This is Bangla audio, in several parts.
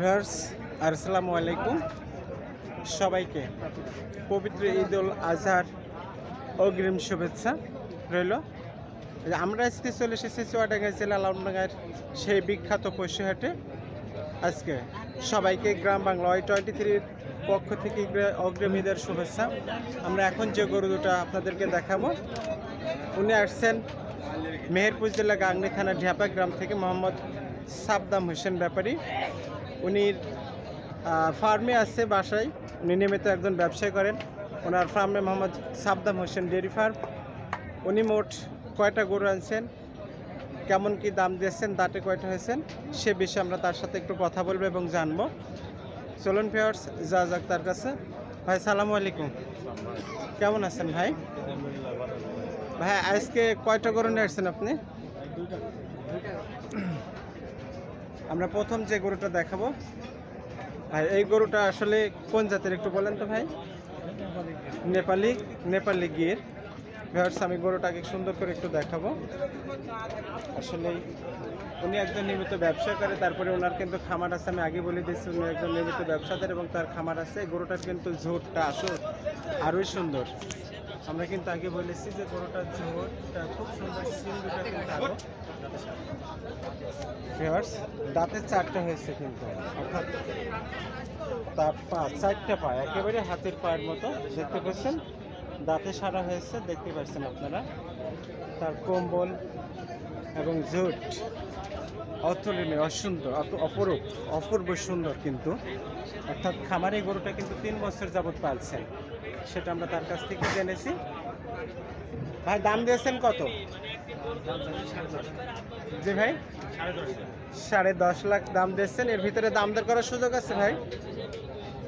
ভিউয়ার্স, আসসালামু আলাইকুম সবাইকে। পবিত্র ঈদ উল আজহার অগ্রিম শুভেচ্ছা রইল। আমরা আজকে চলে এসেছি চুয়াডাঙ্গা জেলা লালমডাঙ্গার সেই বিখ্যাত পশুহাটে। আজকে সবাইকে গ্রাম বাংলা ওয়াই টোয়েন্টি থ্রির পক্ষ থেকে অগ্রিম ঈদের শুভেচ্ছা। আমরা এখন যে গরু দুটো আপনাদেরকে দেখাবো, উনি আসছেন মেহেরপুর জেলা গাংনি থানা ঢাপা গ্রাম থেকে মোহাম্মদ সাবদাম হোসেন ব্যাপারী। উনি ফার্মে আছে বাসায়। উনি নিয়মিত একজন ব্যবসায় করেন। ওনার ফার্মে মোহাম্মদ সাবদাম হোসেন ডেয়ারি ফার্ম। উনি মোট কয়টা গরু আনছেন? কেমন কি দাম দিয়েছেন? দাঁতে কয়টা হয়েছেন? সে বিষয়ে আমরা তার সাথে একটু কথা বলব এবং জানব। চলুন ফেয়ার্স যা যাক তার কাছে। ভাই সালামু আলাইকুম। কেমন আছেন ভাই? ভাই, আজকে কয়টা গরু নিয়ে আসছেন আপনি? আমরা প্রথম যে গরুটা দেখাবো। ভাই, এই গরুটা আসলে কোন জাতের একটু বলেন তো ভাই? নেপালি নেপালি গির। ভিউয়ার্স, আমি গরুটাকে সুন্দর করে একটু দেখাবো। আসলে উনি একজন নিয়মিত ব্যবসা করে তারপরে ওনার কিন্তু খামার আছে, আমি আগে বলে দিচ্ছি উনি একজন নিয়মিত ব্যবসাদার এবং তার খামার আছে। গরুটার কিন্তু ঝোটটা আসল আরোই সুন্দর। আমরা কিন্তু আগে বলেছি যে গরুটার ঝোটটা খুব সুন্দর সিং দুটা কিন্তু আরও ভিউয়ার্স দাঁতের চারটা হয়েছে কিন্তু, অর্থাৎ তার পা, চারটা পা, একেবারে হাতের পায়ের মতো, দেখতে পাচ্ছেন? দাঁতে সারা হয়েছে, দেখতে পাচ্ছেন আপনারা? তার কম্বল এবং জোট অতুলনীয়, অসুন্দর, অত অপরূপ, অপূর্ব সুন্দর কিন্তু। অর্থাৎ খামারে গরুটা কিন্তু তিন বছর যাবৎ পালছেন। সেটা আমরা তার কাছ থেকে জেনেছি। ভাই, দাম দিয়েছেন কত? জি ভাই। সাড়ে দশ লাখ দাম দিয়েছেন। এর ভিতরে দাম দর করার সুযোগ আছে ভাই?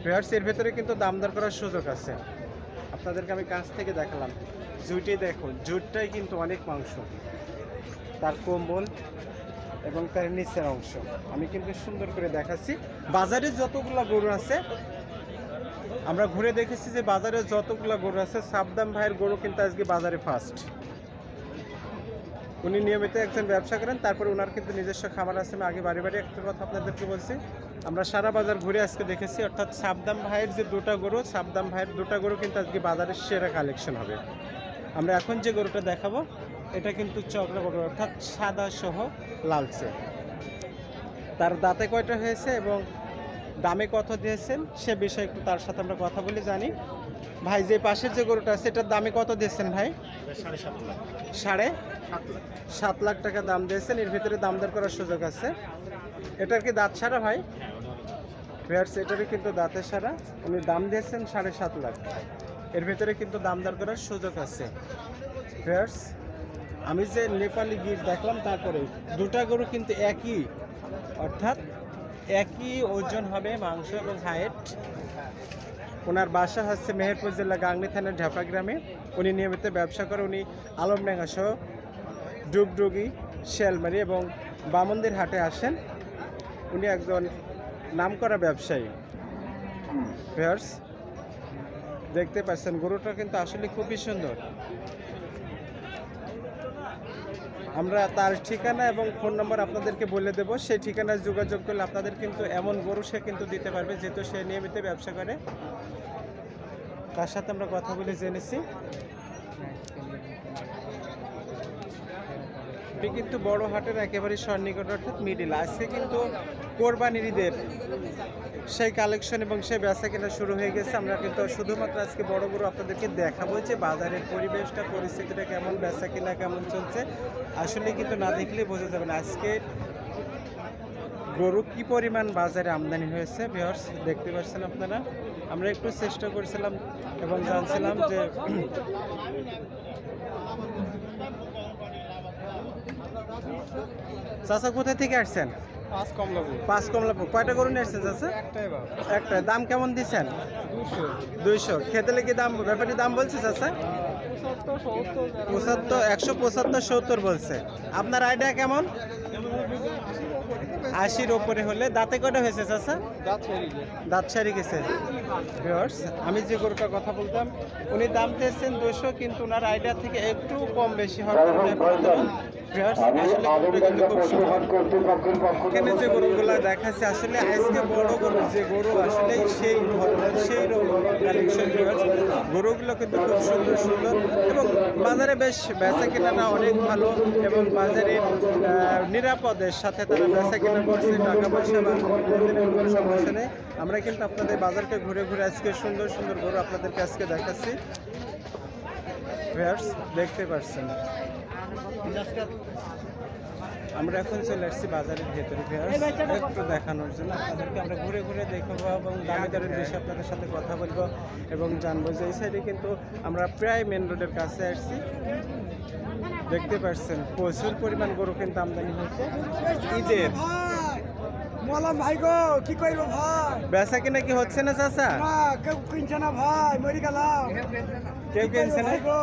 ভিউয়ার্স, এর ভিতরে কিন্তু দাম দর করার সুযোগ আছে। আপনাদেরকে আমি কাছ থেকে দেখালাম। জুটই দেখুন, জুটটাই কিন্তু অনেক মাংস। তার কম্বল এবং তার নিচের অংশ। আমি কিন্তু সুন্দর করে দেখাচ্ছি। বাজারে যতগুলো গরু আছে আমরা ঘুরে দেখেছি যে বাজারে যতগুলো গরু আছে সাবদাম ভাইয়ের গরু কিন্তু আজকে বাজারে ফার্স্ট উনি নিয়মিত একজন ব্যবসা করেন, তারপরে ওনার কিন্তু নিজস্ব খাবার আছে। আমি আগে বাড়ি বাড়ি একটা কথা আপনাদেরকে বলছি। আমরা সারা বাজার ঘুরে আজকে দেখেছি, অর্থাৎ সাবদাম ভাইয়ের যে দুটা গরু সাবদাম ভাইয়ের দুটা গরু কিন্তু আজকে বাজারের সেরা কালেকশন হবে। আমরা এখন যে গরুটা দেখাবো, এটা কিন্তু চক্র গরু, অর্থাৎ সাদা সহ লালচে। তার দাঁতে কয়টা হয়েছে এবং দামে কত দিয়েছেন, সে বিষয়ে একটু তার সাথে আমরা কথা বলে, জানি। ভাই, যে পাশের যে গরুটা আছে এটার দামে কত দিয়েছেন ভাই? সাড়ে সাত লাখ টাকা দাম দিয়েছেন, এর ভিতরে দাম দর করার সুযোগ আছে। এটার কি দাঁত সারা ভাই? এটারই কিন্তু দাঁতের সারা। উনি দাম দিয়েছেন সাড়ে সাত লাখ। এর ভিতরে কিন্তু দাম দর করার সুযোগ আছে। ফেয়ার্স আমি যে নেপালি গির দেখলাম, তারপরে দুটা গরু কিন্তু একই, অর্থাৎ একই ওজন হবে, মাংস এবং হাইট। ওনার বাসা হচ্ছে মেহেরপুর জেলা গাংনি থানার ঢাপা গ্রামে। উনি নিয়মিত ব্যবসা করে, উনি আলমডাঙ্গা সহ ডুগডুগি শিয়ালমারি এবং বামন্দির হাটে আসেন। উনি একজন নামকরা ব্যবসায়ী। ফেয়ার্স দেখতে পাচ্ছেন গরুটা কিন্তু আসলে খুবই সুন্দর। আমরা তার ঠিকানা এবং ফোন নম্বর আপনাদেরকে বলে দেব। সেই ঠিকানায় যোগাযোগ করলে আপনাদের কিন্তু এমন গরু সে কিন্তু দিতে পারবে, যেহেতু সে নিয়মিত ব্যবসা করে। তার সাথে আমরা কথাগুলি জেনেছি। আমি কিন্তু বড় হাটের একেবারে সন্নিকট, অর্থাৎ মিডিল আজকে কিন্তু কোরবানির ঈদের সেই কালেকশন এবং সেই বেচা কেনা শুরু হয়ে গেছে। আমরা কিন্তু শুধুমাত্র আজকে বড় বড় আপনাদেরকে দেখাবো যে বাজারের পরিবেশটা, পরিস্থিতিটা কেমন বেচা কেনা কেমন চলছে। আসলে কিন্তু না দেখলে বোঝা যাবে না আজকে গরু কি পরিমাণ বাজারে আমদানি হয়েছে। ভিওর্স দেখতে পাচ্ছেন আপনারা। আমরা একটু চেষ্টা করছিলাম এবং জানছিলাম যে চাচা কোথা থেকে আসছেন? পাঁচ কমলাপুর। কয়টা গরু নিয়ে আসছেন চাচা? একটাই একটা দাম কেমন দিচ্ছেন? দুশো দুইশো। খেতে লেগে দাম ব্যাপারী দাম বলছে চাচা? পঁচাত্তর একশো পঁচাত্তর সত্তর বলছে। আপনার আইডিয়া কেমন? আশির ওপরে হলে। দাঁতে কটা হয়েছে চাচা? দাঁত সারি গেছে। আমি যে গরুটার কথা বলতাম উনি দাম চেয়েছেন দুশো কিন্তু ওনার আইডিয়া থেকে একটু কম বেশি হবে আসলে কিন্তু খুব সুন্দর। এখানে যে গরুগুলা দেখাচ্ছে আসলে আজকে বড় গরু যে গরু আসলে সেই সেই কালেকশন গরুগুলো কিন্তু খুব সুন্দর সুন্দর এবং বাজারে বেশ বেচা কেনাটা অনেক ভালো এবং বাজারে নিরাপদের সাথে তারা বেচা কেনা করছে টাকা পয়সা বা কোনো সমস্যা নেই আমরা কিন্তু আপনাদের বাজারকে ঘুরে ঘুরে আজকে সুন্দর সুন্দর গরু আপনাদেরকে আজকে দেখাচ্ছি ভিউয়ার্স দেখতে পাচ্ছেন আমরা এখন চলে আসছি বাজারের ভেতরে একটু দেখানোর জন্য আপনাদেরকে আমরা ঘুরে ঘুরে দেখব এবং দামি দরের বিষয়ে আপনাদের সাথে কথা বলব এবং জানব যে এই সাইডে কিন্তু আমরা প্রায় মেন রোডের কাছে আসছি। দেখতে পাচ্ছেন প্রচুর পরিমাণ গরু কিন্তু আমদানি হচ্ছে ঈদের। মলাম ভাই গো কি কইব ভাই? বেচা কিনা কি হচ্ছে না চাচা? না কেউ কিনছে না ভাই মরি গেলাম। কেউ কিনছে না? গো?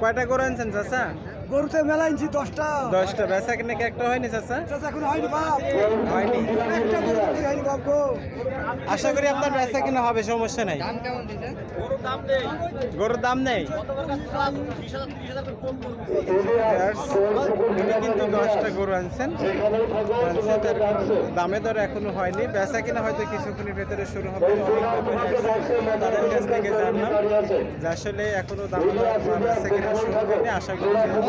কয়টা করে আনছেন চাচা? গরুতে মেলা ইনছি দশটা। দশটা। বেচা কিনা কি একটা হয়নি চাচা? চাচা এখন হয়নি বাপ। হয়নি। একটা গরু বিক্রি হয়নি বাপ গো। আশা করি আপনার বেচা কিনা হবে সমস্যা নাই। গরুর দাম নেই। কিন্তু দশটা গরু আনছেন। দামে দর এখনও হয়নি। বেচা কিনা হয়তো কিছুক্ষণের ভেতরে শুরু হবে তাদের কাছ থেকে জানলাম যে আসলে এখনও দাম বেচা কিনা শুরু হয়নি। আশা করি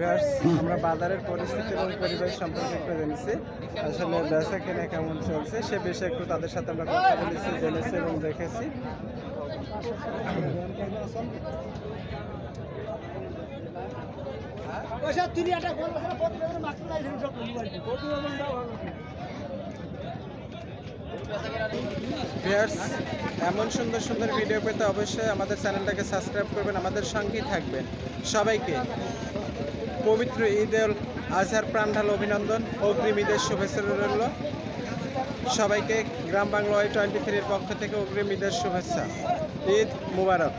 হবে আমরা বাজারের পরিস্থিতি এবং পরিবেশ সম্পর্কে একটু জেনেছি আসলে বেচা কেনা কেমন চলছে সে বিষয়ে একটু তাদের সাথে আমরা কথা বলেছি জেনেছি এবং দেখেছি। ভিউয়ার্স এমন সুন্দর সুন্দর ভিডিও পেতে অবশ্যই আমাদের চ্যানেলটাকে সাবস্ক্রাইব করবেন আমাদের সঙ্গেই থাকবেন। সবাইকে পবিত্র ঈদের আজহার প্রাণঢাল অভিনন্দন, অগ্রিম ঈদের শুভেচ্ছা রইল। সবাইকে গ্রাম বাংলা টোয়েন্টি থ্রির পক্ষ থেকে অগ্রিম ঈদের শুভেচ্ছা। ঈদ মুবারক।